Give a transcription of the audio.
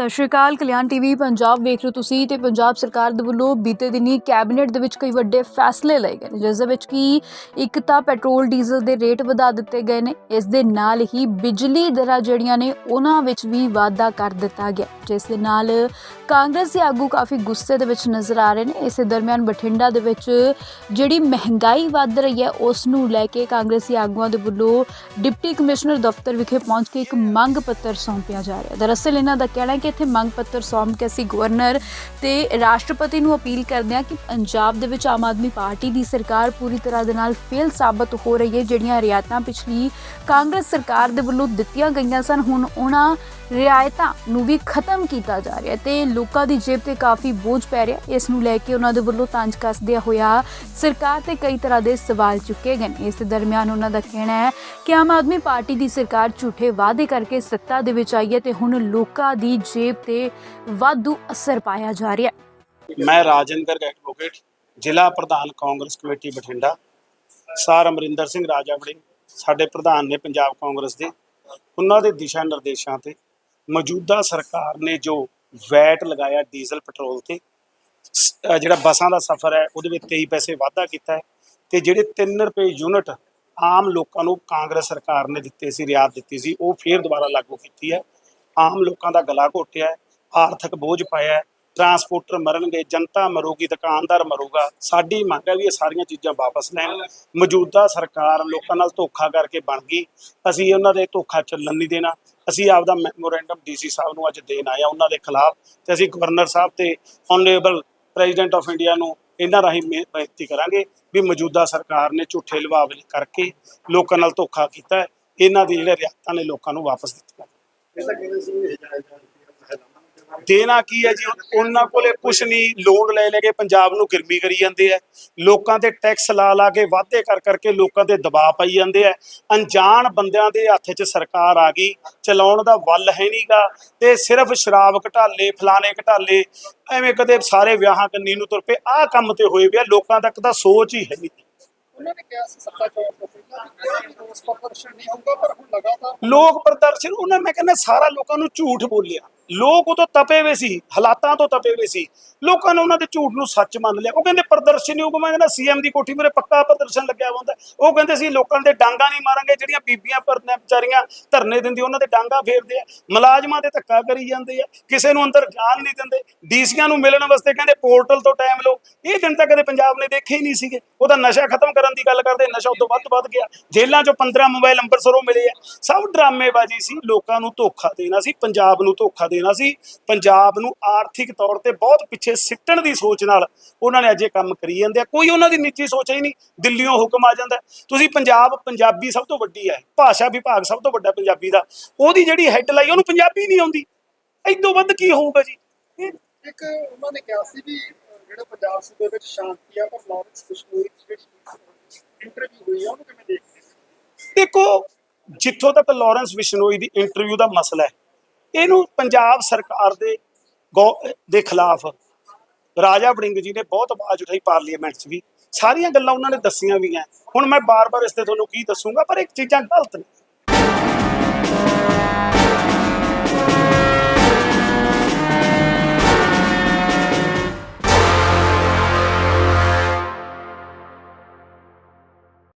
ਸਤਿ ਸ਼੍ਰੀ ਅਕਾਲ, ਕਲਿਆਣ ਟੀਵੀ, ਪੰਜਾਬ ਵੇਖ ਰਹੇ ਹੋ ਤੁਸੀਂ ਤੇ ਪੰਜਾਬ ਸਰਕਾਰ ਦੇ ਵੱਲੋਂ ਬੀਤੇ ਦਿਨੀ ਕੈਬਨਿਟ ਦੇ ਵਿੱਚ ਕਈ ਵੱਡੇ ਫੈਸਲੇ ਲਏ ਗਏ ਨੇ, ਜਿਸ ਦੇ ਵਿੱਚ ਕਿ ਇੱਕ ਤਾਂ ਪੈਟਰੋਲ, ਡੀਜ਼ਲ ਦੇ ਰੇਟ ਵਧਾ ਦਿੱਤੇ ਗਏ ਨੇ, ਇਸ ਦੇ ਨਾਲ ਹੀ ਬਿਜਲੀ ਦਰਾਂ ਜਿਹੜੀਆਂ ਨੇ, ਉਹਨਾਂ ਵਿੱਚ ਵੀ ਵਾਧਾ ਕਰ ਦਿੱਤਾ ਗਿਆ। ਜਿਸ ਦੇ ਨਾਲ ਕਾਂਗਰਸ ਦੇ ਆਗੂ ਕਾਫੀ ਗੁੱਸੇ ਦੇ ਵਿੱਚ ਨਜ਼ਰ ਆ ਰਹੇ ਨੇ। ਇਸੇ ਦਰਮਿਆਨ ਬਠਿੰਡਾ ਦੇ ਵਿੱਚ ਜਿਹੜੀ ਮਹਿੰਗਾਈ ਵੱਧ ਰਹੀ ਹੈ, ਉਸ ਨੂੰ ਲੈ ਕੇ ਕਾਂਗਰਸੀ ਆਗੂਆਂ ਦੇ ਵੱਲੋਂ ਡਿਪਟੀ ਕਮਿਸ਼ਨਰ ਦਫ਼ਤਰ ਵਿਖੇ ਪਹੁੰਚ ਕੇ ਇੱਕ ਮੰਗ ਪੱਤਰ ਸੌਂਪਿਆ ਜਾ ਰਿਹਾ ਹੈ। ਦਰਅਸਲ ਇਹਨਾਂ ਦਾ ਕਹਿਣਾ ਹੈ ਕਿ ਇੱਥੇ ਮੰਗ ਪੱਤਰ ਸੌਂਪ ਕੇ ਅਸੀਂ ਗਵਰਨਰ ਤੇ ਰਾਸ਼ਟਰਪਤੀ ਨੂੰ ਅਪੀਲ ਕਰਦੇ ਹਾਂ ਕਿ ਪੰਜਾਬ ਦੇ ਵਿੱਚ ਆਮ ਆਦਮੀ ਪਾਰਟੀ ਦੀ ਸਰਕਾਰ ਪੂਰੀ ਤਰ੍ਹਾਂ ਦੇ ਨਾਲ ਫੇਲ ਸਾਬਤ ਹੋ ਰਹੀ ਹੈ। ਜਿਹੜੀਆਂ ਰਿਆਇਤਾਂ ਪਿਛਲੀ ਕਾਂਗਰਸ ਸਰਕਾਰ ਦੇ ਵੱਲੋਂ ਦਿੱਤੀਆਂ ਗਈਆਂ ਸਨ, ਹੁਣ ਉਹਨਾਂ ਰਿਆਇਤਾਂ ਨੂੰ ਵੀ ਖਤਮ ਕੀਤਾ ਜਾ ਰਿਹਾ ਹੈ ਤੇ ਲੋਕਾਂ ਦੀ ਜੇਬ ਤੇ ਕਾਫੀ ਬੋਝ ਪੈ ਰਿਹਾ ਇਸ ਨੂੰ ਲੈ ਕੇ ਉਹਨਾਂ ਦੇ ਵੱਲੋਂ ਤੰਜ ਕੱਸਦਿਆਂ ਹੋਇਆ ਸਰਕਾਰ ਤੇ ਕਈ ਤਰ੍ਹਾਂ ਦੇ ਸਵਾਲ ਚੁੱਕੇ ਗਏ ਇਸ ਦਰਮਿਆਨ ਉਹਨਾਂ ਦਾ ਕਹਿਣਾ ਹੈ ਕਿ ਆਮ ਆਦਮੀ ਪਾਰਟੀ ਦੀ ਸਰਕਾਰ ਝੂਠੇ ਵਾਅਦੇ ਕਰਕੇ ਸੱਤਾ ਦੇ ਵਿੱਚ ਆਈ ਹੈ ਤੇ ਹੁਣ ਲੋਕਾਂ ਦੀ ਜੇਬ ਤੇ ਵਾਧੂ ਅਸਰ ਪਾਇਆ ਜਾ ਰਿਹਾ ਹੈ। ਮੈਂ ਰਾਜਿੰਦਰ ਐਡਵੋਕੇਟ, ਜ਼ਿਲ੍ਹਾ ਪ੍ਰਧਾਨ ਕਾਂਗਰਸ ਕਮੇਟੀ ਬਠਿੰਡਾ। ਸਰ ਅਮਰਿੰਦਰ ਸਿੰਘ ਰਾਜਾਵੜੀ, ਸਾਡੇ ਪ੍ਰਧਾਨ ਨੇ ਪੰਜਾਬ ਕਾਂਗਰਸ ਦੇ। ਉਹਨਾਂ ਦੇ ਦਿਸ਼ਾ ਨਿਰਦੇਸ਼ਾਂ ਤੇ ਮੌਜੂਦਾ ਸਰਕਾਰ ਨੇ ਜੋ ਵੈਟ ਲਗਾਇਆ ਡੀਜ਼ਲ, ਪੈਟਰੋਲ ਤੇ। ਜਿਹੜਾ ਬੱਸਾਂ ਦਾ ਸਫ਼ਰ ਹੈ, ਉਹਦੇ ਵਿੱਚ 23 ਪੈਸੇ ਵਾਧਾ ਕੀਤਾ ਹੈ। ਤੇ ਜਿਹੜੇ 3 ਰੁਪਏ ਯੂਨਿਟ ਆਮ ਲੋਕਾਂ ਨੂੰ ਕਾਂਗਰਸ ਸਰਕਾਰ ਨੇ ਦਿੱਤੇ ਸੀ, ਰਿਆਤ ਦਿੱਤੀ ਸੀ, ਉਹ ਫੇਰ ਦੁਬਾਰਾ ਲਾਗੂ ਕੀਤੀ ਹੈ। ਆਮ ਲੋਕਾਂ ਦਾ ਗਲਾ ਘੋਟਿਆ ਆਰਥਿਕ ਬੋਝ ਪਾਇਆ ਹੈ, ਟਰਾਂਸਪੋਰਟਰ ਮਰਨਗੇ, ਜਨਤਾ ਮਰੂਗੀ, ਦੁਕਾਨਦਾਰ ਮਰੂਗਾ। ਸਾਡੀ ਮੰਗ ਹੈ ਵੀ ਇਹ ਸਾਰੀਆਂ ਚੀਜ਼ਾਂ ਵਾਪਸ ਲੈਣ। ਮੌਜੂਦਾ ਸਰਕਾਰ ਲੋਕਾਂ ਨਾਲ ਧੋਖਾ ਕਰਕੇ ਬਣ ਗਈ। ਅਸੀਂ ਉਹਨਾਂ ਦੇ ਧੋਖਾ ਚੱਲਣ ਨਹੀਂ ਦੇਣਾ। ਅਸੀਂ ਆਪਦਾ ਮੈਮੋਰੈਂਡਮ ਡੀਸੀ ਸਾਹਿਬ ਨੂੰ ਅੱਜ ਦੇਣ ਆਇਆ ਉਹਨਾਂ ਦੇ ਖਿਲਾਫ ਤੇ ਅਸੀਂ ਗਵਰਨਰ ਸਾਹਿਬ ਤੇ ਆਨਰੇਬਲ ਪ੍ਰੈਜ਼ੀਡੈਂਟ ਆਫ ਇੰਡੀਆ ਨੂੰ ਇਹਨਾਂ ਰਾਹੀਂ ਬੇਨਤੀ ਕਰਾਂਗੇ ਵੀ ਮੌਜੂਦਾ ਸਰਕਾਰ ਨੇ ਝੂਠੇ ਲਵਾਵਲੇ ਕਰਕੇ ਲੋਕਾਂ ਨਾਲ ਧੋਖਾ ਕੀਤਾ ਇਹਨਾਂ ਦੀ ਜਿਹੜੇ ਰਿਆਇਤਾਂ ਨੇ ਲੋਕਾਂ ਨੂੰ ਵਾਪਸ ਦਿੱਤੀਆਂ। ਦੇਣਾ ਕੀ ਹੈ ਜੀ? ਉਹ- ਉਹਨਾਂ ਕੋਲੇ ਕੁਝ ਨਹੀਂ। ਲੋਨ ਲੈ ਲੈ ਕੇ ਪੰਜਾਬ ਨੂੰ ਗਿਰਮੀ ਕਰੀ ਜਾਂਦੇ ਆ। ਲੋਕਾਂ ਤੇ ਟੈਕਸ ਲਾ ਲਾ ਕੇ ਵਾਅਦੇ ਕਰ ਕਰਕੇ ਲੋਕਾਂ ਤੇ ਦਬਾਅ ਪਾਈ ਜਾਂਦੇ ਆ। ਅਣਜਾਣ ਬੰਦਿਆਂ ਦੇ ਹੱਥ 'ਚ ਸਰਕਾਰ ਆ ਗਈ। ਚਲਾਉਣ ਦਾ ਵੱਲ ਹੈ ਨਹੀਂਗਾ ਤੇ ਸਿਰਫ ਸ਼ਰਾਬ ਘਟਾਲੇ ਫਲਾਣੇ ਘਟਾਲੇ ਐਵੇਂ ਕਦੇ ਸਾਰੇ ਵਿਆਹਾਂ ਕੰਨੀ ਨੂੰ ਤੁਰ ਪਏ। ਆਹ ਕੰਮ ਤੇ ਹੋਏ ਪਿਆ। ਲੋਕਾਂ ਤੱਕ ਤਾਂ ਸੋਚ ਹੀ ਹੈ ਨਹੀਂ। ਉਹਨਾਂ ਨੇ ਕਿਹਾ ਸੀ ਸੱਤਾ ਚੌਰ ਤੋਂ ਲੋਕ ਪ੍ਰਦਰਸ਼ਨ ਉਹਨਾਂ ਮੈਂ ਕਹਿੰਦਾ ਸਾਰਾ ਲੋਕਾਂ ਨੂੰ ਝੂਠ ਬੋਲਿਆ। ਲੋਕ ਉਹ ਤੋਂ ਤਪੇ ਹੋਏ ਸੀ, ਹਾਲਾਤਾਂ ਤੋਂ ਤਪੇ ਹੋਏ ਸੀ। ਲੋਕਾਂ ਨੇ ਉਹਨਾਂ ਦੇ ਝੂਠ ਨੂੰ ਸੱਚ ਮੰਨ ਲਿਆ। ਉਹ ਕਹਿੰਦੇ ਪ੍ਰਦਰਸ਼ਨ ਨਹੀਂ ਕਹਿੰਦਾ ਸੀਐਮ ਦੀ ਕੋਠੀ ਮੇਰੇ ਪੱਕਾ ਪ੍ਰਦਰਸ਼ਨ ਲੱਗਿਆ ਹੁੰਦਾ। ਉਹ ਕਹਿੰਦੇ ਸੀ ਲੋਕਾਂ ਦੇ ਡਾਂਗਾ ਨਹੀਂ ਮਾਰਾਂਗੇ, ਜਿਹੜੀਆਂ ਬੀਬੀਆਂ ਪਰਨੇ ਵਿਚਾਰੀਆਂ ਧਰਨੇ ਦਿੰਦੀ, ਉਹਨਾਂ ਦੇ ਡਾਂਗਾ ਫੇਰਦੇ ਆ। ਮੁਲਾਜ਼ਮਾਂ ਦੇ ਧੱਕਾ ਕਰੀ ਜਾਂਦੇ ਆ। ਕਿਸੇ ਨੂੰ ਅੰਦਰ ਜਾਣ ਨਹੀਂ ਦਿੰਦੇ। ਡੀਸੀਆਂ ਨੂੰ ਮਿਲਣ ਵਾਸਤੇ ਕਹਿੰਦੇ ਪੋਰਟਲ ਤੋਂ ਟਾਈਮ ਲਓ। ਇਹ ਦਿਨ ਤਾਂ ਕਦੇ ਪੰਜਾਬ ਨੇ ਦੇਖੇ ਹੀ ਨਹੀਂ ਸੀਗੇ। ਉਹਦਾ ਨਸ਼ਾ ਖਤਮ ਕਰਨ ਦੀ ਗੱਲ ਕਰਦੇ, ਨਸ਼ਾ ਉਦੋਂ ਵੱਧ ਵੱਧ ਗਿਆ। ਜੇਲ੍ਹਾਂ 'ਚੋਂ 15 ਮੋਬਾਈਲ ਅੰਮ੍ਰਿਤਸਰੋਂ ਮਿਲੇ ਆ। ਸਭ ਡਰਾਮੇਬਾਜ਼ੀ ਸੀ। ਲੋਕਾਂ ਨੂੰ ਧੋਖਾ ਦੇਣਾ ਸੀ, ਪੰਜਾਬ ਨੂੰ ਧੋਖਾ ਦੇਣਾ ਸੀ। ਪੰਜਾਬ ਨੂੰ ਆਰਥਿਕ ਤੌਰ ਤੇ ਬਹੁਤ ਪਿੱਛੇ ਸਿੱਟਣ ਦੀ ਸੋਚ ਨਾਲ ਉਹਨਾਂ ਨੇ ਅੱਜ ਇਹ ਕੰਮ ਕਰੀ ਜਾਂਦੇ ਆ। ਕੋਈ ਉਹਨਾਂ ਦੀ ਨਿੱਜੀ ਸੋਚ ਹੀ ਨਹੀਂ। ਦਿੱਲੀੋਂ ਹੁਕਮ ਆ ਜਾਂਦਾ। ਤੁਸੀਂ ਪੰਜਾਬ ਪੰਜਾਬੀ ਸਭ ਤੋਂ ਵੱਡੀ ਹੈ। ਭਾਸ਼ਾ ਵਿਭਾਗ ਸਭ ਤੋਂ ਵੱਡਾ ਪੰਜਾਬੀ ਦਾ। ਉਹਦੀ ਜਿਹੜੀ ਹੈਡਲਾਈਨ ਉਹਨੂੰ ਪੰਜਾਬੀ ਨਹੀਂ ਆਉਂਦੀ। ਇਦੋਂ ਵੱਧ ਕੀ ਹੋਊਗਾ ਜੀ? ਇੱਕ ਉਹਨਾਂ ਨੇ ਕਿਹਾ ਸੀ ਵੀ ਜਿਹੜਾ ਪੰਜਾਬ ਸੂਬੇ ਵਿੱਚ ਸ਼ਾਂਤੀ ਆ ਪਰ ਲਾਰੈਂਸ ਦੀ ਜਿਹੜੀ ਇੰਟਰਵਿਊ ਹੋਈ ਆ ਉਹਨੂੰ ਕਿਵੇਂ ਦੇਖਦੇ ਦੇਖੋ ਜਿੱਥੋਂ ਤੱਕ ਲਾਰੈਂਸ ਬਿਸ਼ਨੋਈ ਦੀ ਇੰਟਰਵਿਊ ਦਾ ਮਸਲਾ ਹੈ ਇਹਨੂੰ ਪੰਜਾਬ ਸਰਕਾਰ ਦੇ ਗੌ- ਦੇ ਖਿਲਾਫ ਰਾਜਾ ਵੜਿੰਗ ਜੀ ਨੇ ਬਹੁਤ ਆਵਾਜ਼ ਉਠਾਈ ਪਾਰਲੀਮੈਂਟ 'ਚ ਵੀ। ਸਾਰੀਆਂ ਗੱਲਾਂ ਉਹਨਾਂ ਨੇ ਦੱਸੀਆਂ ਵੀ ਹੈ ਹੁਣ ਮੈਂ ਬਾਰ-ਬਾਰ ਇਸ ਤੇ ਤੁਹਾਨੂੰ ਕੀ ਦੱਸੂਗਾ, ਪਰ ਇੱਕ ਚੀਜ਼ਾਂ ਗਲਤ ਨੇ।